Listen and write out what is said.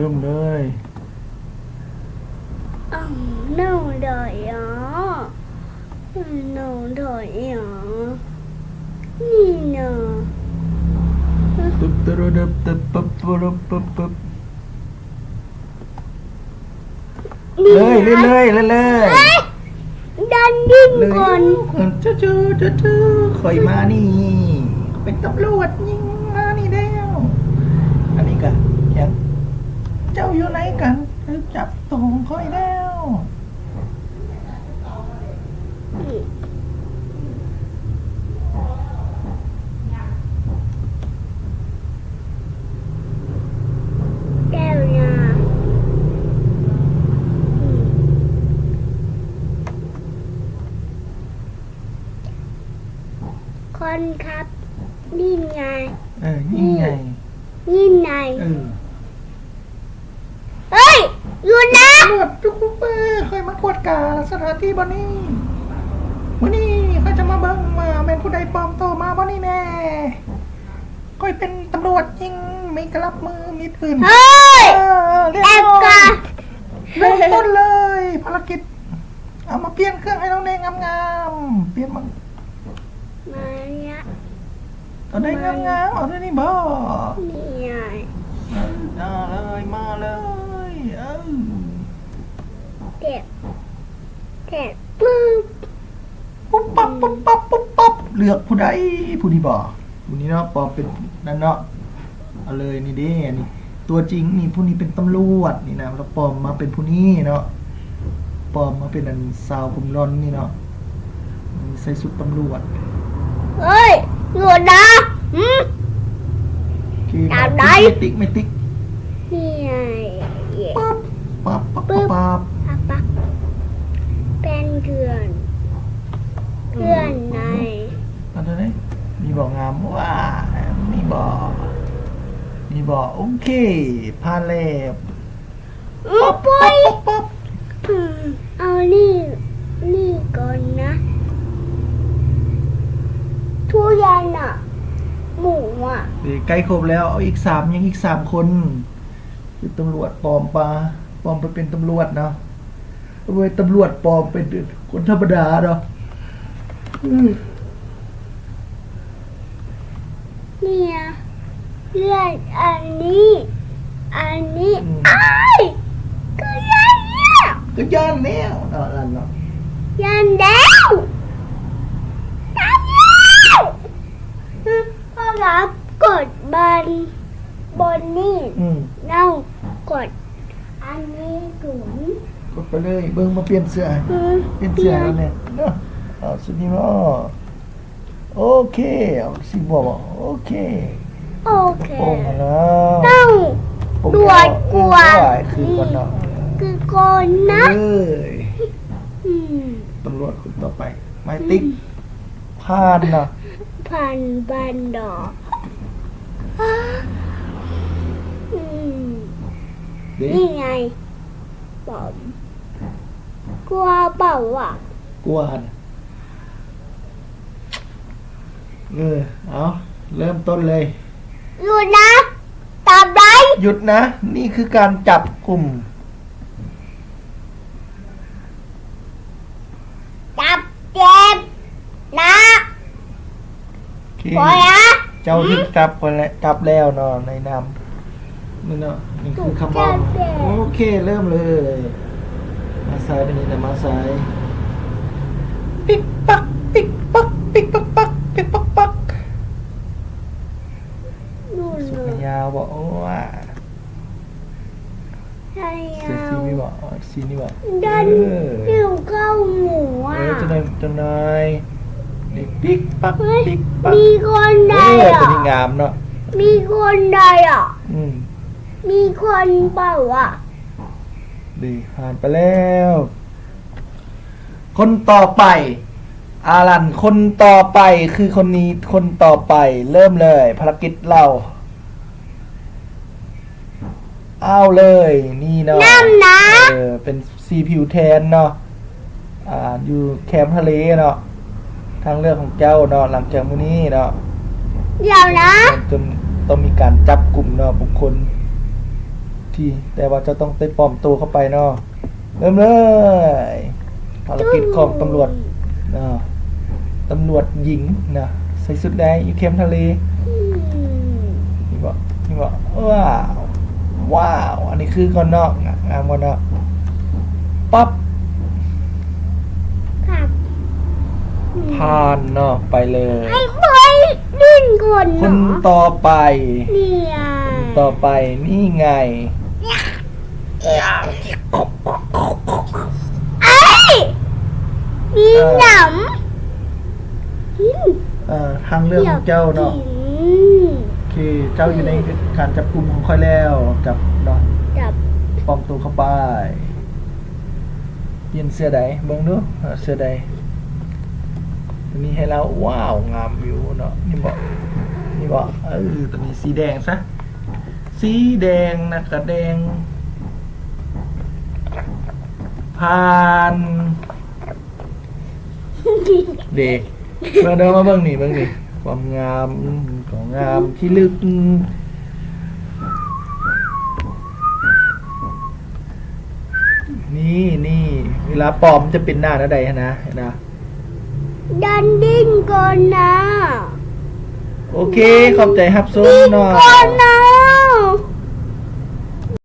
เริ่มเลยอ๋อหนูเดอยอ๋อหนูเดอยอ๋อนี่เนาะปึ๊บตึ๊ดตึ๊บตึ๊บปึ๊บปึ๊บปึ๊บปึ๊บนี่เลยเลยเลยเลยเลยดันดิ้นเลยก่อนจู้จู้จู้จู้คอยมานี่ เป็นตำรวจยิงมานี่แล้วอันนี้กันยังเจ้าอยู่ไหนกันจับตรงคอยแล้วแก้วนาคนครับ นี่ไง เออ นี่ไง นี่ไงเออเฮ้ยอยู่นะตำรวจจุกเปอร์เคยมากวดกาสถานที่บ่นี้วันนี้เขาจะมาเบิ่งมาแม่นผู้ใดปลอมตัวมาบ่นี้แน่ค่อยเป็นตำรวจยิงมีกระลับมือมีปืนเฮ้ยเออเรียบแอบร้อย กาเริ่มต้นเลยภารกิจ เอามาเปลี่ยนเครื่องให้น้องเนงงามๆเปลี่ยนมันมาเนี่ยตอนนี้งามๆเอาได้นี่บ่นี่ไงมาเลยมาเลย เออเด็บเด็บปึ๊บปุ๊บปั๊บปุ๊บปั๊บปุ๊บปั๊บเลือกผู้ใดผู้นี้บ่ผู้นี้เนาะปอเป็นนั่นเนาะเอาเลยนี่เด้อันนี้ตัวจริงนี่ผู้นี้เป็นตำรวจนี่นะแล้วปลอมมาเป็นผู้นี้เนาะปลอมมาเป็นอันสาวผมรอนนี่เนาะใส่ชุดตำรวจเฮ้ยอยู่นะอืมโอเคตามไหนไม่ติ๊กไม่ติ๊กนี่ไงเย่ ปั๊บปั๊บปั๊บปึ๊ปั๊บบปั๊บปักปักเป็นเพื่อนเพื่อนในอันนี้มีบอกงามว่ามีบอกมีบอกโอเคผ่านแล้วอือปุ้ยปั๊บปั๊บอืมเอานี่นี่ก่อนนะทุเรียนอะหมูอะเดี๋ยวใกล้ครบแล้วเอาอีกสามยังอีกสามคนคือตำรวจปลอมปลา ปลอมไปเป็นตำรวจเนาะเอาไว้ตำรวจปลอมเป็นคนธรรมดาเนาะอืมเนี่ยเลือดอันนี้ อันนี้อ้ายก็ยันเนี่ยก็ย่านแล้วเนาะนั่นเนาะยันแล้วยันแล้วพ่อรับกดบันบนนี่อืมเน่ากด อันนี้ถุงกดไปเลยเบิ่งมาเปลี่ยนเสื้ออืมเปลี่ยนเสื้อแล้วเนี่ยเนาะเอาสุดนี้มาโอเคเอาสิบอกว่าโอเคโอเคโป่งมาแล้วต้องโป่งตรวจกวาดเออคือก่อนเนาะคือก่อนนะเอ้ยอืมตำรวจคนต่อไป ไม้ติ๊กผ่านเนาะพันบันดอกอ่าอืมเด็กนี่ไง ปอมกลัวเปล่าอะกลัวนะเออเอาเริ่มต้นเลยอยู่นะตามไรหยุดนะ นี่คือการจับกลุ่ม จับเจ็บนะโอเคปล่อยนะเจ้าที่จับคนแล้วจับแล้วเนาะในนำ นี่เนาะนี่คือคำบอกโอเคเริ่มเลย มาซ้ายไปนี่นะมาซ้ายปิ๊กปักปิ๊กปักปิ๊กปักปักปิ๊กปักปักนู่นสุเลกัญยญาบอกโอ้ว่าใช่เสียเอาซีนี่บอกอ๋อซีนี่บอกดันเออเกี่ยวเข้าหมูเออะอจะหน่อยจะหน่อยนี่ปิ๊กปักเฮ้ยปิ๊กปักมีคนเอใดออะตัวนี้งามเนาะมีคนใดอะ อืม มีคนเปล่าอะ ดีผ่านไปแล้ว คนต่อไป อารันคนต่อไปคือคนนี้คนต่อไปเริ่มเลยภารกิจเรา เอาเลย นี่เนาะน้ำนะ เออเป็นซีผิวแทนเนาะอ่าอยู่แคมป์ทะเลเนาะทางเลือกของเจ้าเนาะหลังจากมื้อนี้เนาะ เดี๋ยวนะ จนต้องมีการจับกลุ่มเนาะบุคคล ทที แต่ว่าจะต้องไปปลอมตัวเข้าไปเนาะเริ่มเลยภารกิจของตำรวจอ่าตำรวจหญิงนะใส่สุดแดงอยู่เข้มทะเลอืมนี่บอกนี่บอกว้าวว้าวอันนี้คือก่อนนอกอะงามก่อนนอกปั๊บครับผ่านเนาะไปเลยไอ้บอยดิ้นก่อนคนเนาะต่อไปเนี่ยคนต่อไปนี่ไง ไอ้มีหนำกินเอ่อทางเรื่องของเจ้าเนาะกิโอเคเจ้าอยู่ในการจับกลุ่มของค่อยแล้ว จับเนาะจับปลอมตัวเข้าไปเปลี่ยนเสื้อใดเบิ่งดูเออเสื้อใดตัวนี้ให้เราว้าวงามวิวเนาะนี่บอกนี่บอกเออตัวนี้สีแดงซะสีแดงนะกระแดง ผ่านเด็กมาเดินมาเบิ่งนี่เบิ่งนี่ความงามของงามที่ลึกนี่นี่เวลาปลอมจะเป็นหน้าหน้าใดนะเห็นนะดันดิ้นก่อนนะ โอเค ขอบใจครับซุนดิ้นเนาะก่อนนะ